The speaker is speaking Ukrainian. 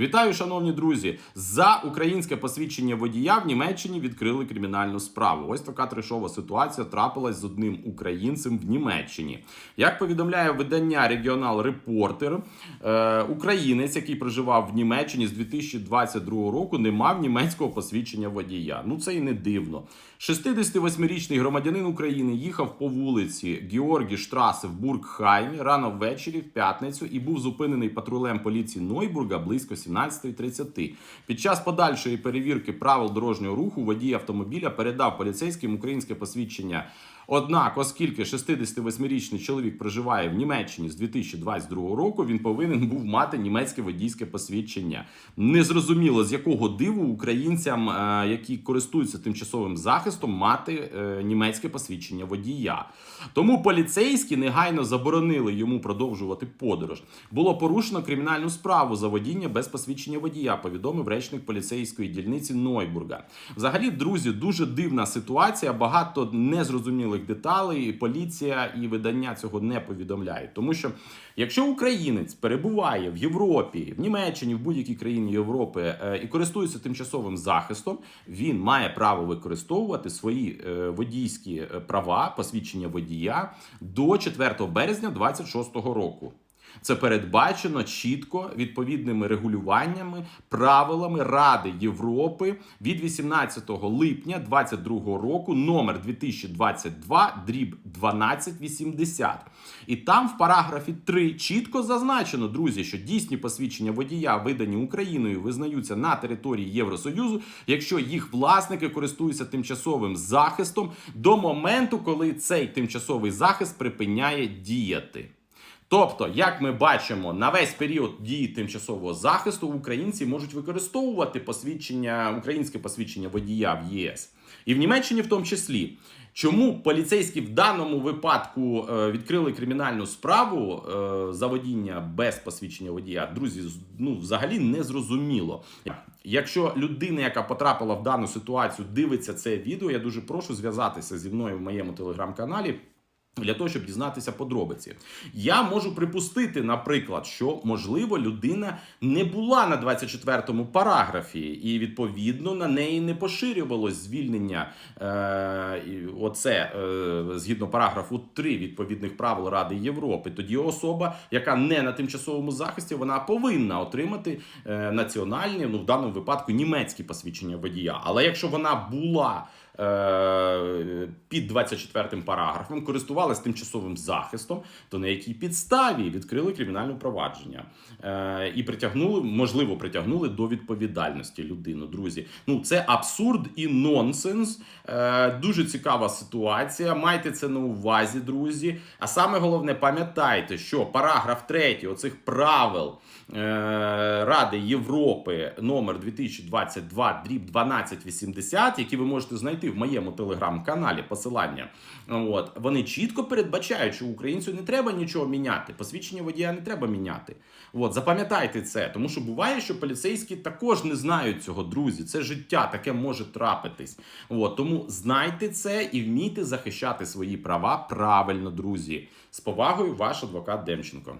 Вітаю, шановні друзі! За українське посвідчення водія в Німеччині відкрили кримінальну справу. Ось така трешова ситуація трапилась з одним українцем в Німеччині. Як повідомляє видання Регіонал Репортер, е, українець, який проживав в Німеччині з 2022 року, не мав німецького посвідчення водія. Ну це і не дивно. 68-річний громадянин України їхав по вулиці Георгі Штрасе в Бургхаймі рано ввечері в п'ятницю і був зупинений патрулем поліції Нойбурга близько 17.30. Під час подальшої перевірки правил дорожнього руху водій автомобіля передав поліцейським українське посвідчення. Однак, оскільки 68-річний чоловік проживає в Німеччині з 2022 року, він повинен був мати німецьке водійське посвідчення. Незрозуміло з якого диву українцям, е, які користуються тимчасовим захистом, мати е, німецьке посвідчення водія. Тому поліцейські негайно заборонили йому продовжувати подорож. Було порушено кримінальну справу за водіння без посвідчення водія. Повідомив речник поліцейської дільниці Нойбурга. Взагалі, друзі, дуже дивна ситуація. Багато незрозумілих деталей. і Поліція і видання цього не повідомляють. Тому що якщо українець перебуває в Європі, в Німеччині, в будь-якій країні Європи е, і користується тимчасовим захистом, він має право використовувати свої е, водійські е, права, посвідчення водія до 4 березня 2026 року. Це передбачено чітко відповідними регулюваннями, правилами Ради Європи від 18 липня 2022 року, номер 2022, дріб 1280. І там в параграфі 3 чітко зазначено, друзі, що дійсні посвідчення водія, видані Україною, визнаються на території Євросоюзу, якщо їх власники користуються тимчасовим захистом до моменту, коли цей тимчасовий захист припиняє діяти. Тобто, як ми бачимо, на весь період дії тимчасового захисту українці можуть використовувати посвідчення, українське посвідчення водія в ЄС і в Німеччині в тому числі. Чому поліцейські в даному випадку е, відкрили кримінальну справу е, за водіння без посвідчення водія? Друзі, ну взагалі не зрозуміло. Якщо людина, яка потрапила в дану ситуацію, дивиться це відео, я дуже прошу зв'язатися зі мною в моєму телеграм-каналі. Для того щоб дізнатися подробиці, я можу припустити, наприклад, що можливо людина не була на 24-му параграфі, і відповідно на неї не поширювалось звільнення. Е, оце е, згідно параграфу 3 відповідних правил Ради Європи. Тоді особа, яка не на тимчасовому захисті, вона повинна отримати е, національні, ну в даному випадку німецькі посвідчення водія. Але якщо вона була під 24 параграфом, користувалась тимчасовим захистом, то на якій підставі відкрили кримінальне провадження е, і притягнули, можливо, притягнули до відповідальності людину. Друзі, ну це абсурд і нонсенс. Е, дуже цікава ситуація. Майте це на увазі, друзі. А саме головне, пам'ятайте, що параграф 3 оцих правил е, Ради Європи номер 2022 дріб 1280, які ви можете знайти в моєму телеграм-каналі. Посилання. От вони чітко передбачають, що українцю не треба нічого міняти. Посвідчення водія не треба міняти. От запам'ятайте це, тому що буває, що поліцейські також не знають цього, друзі. Це життя, таке може трапитись. От тому знайте це і вмійте захищати свої права правильно, друзі. З повагою, ваш адвокат Демченко.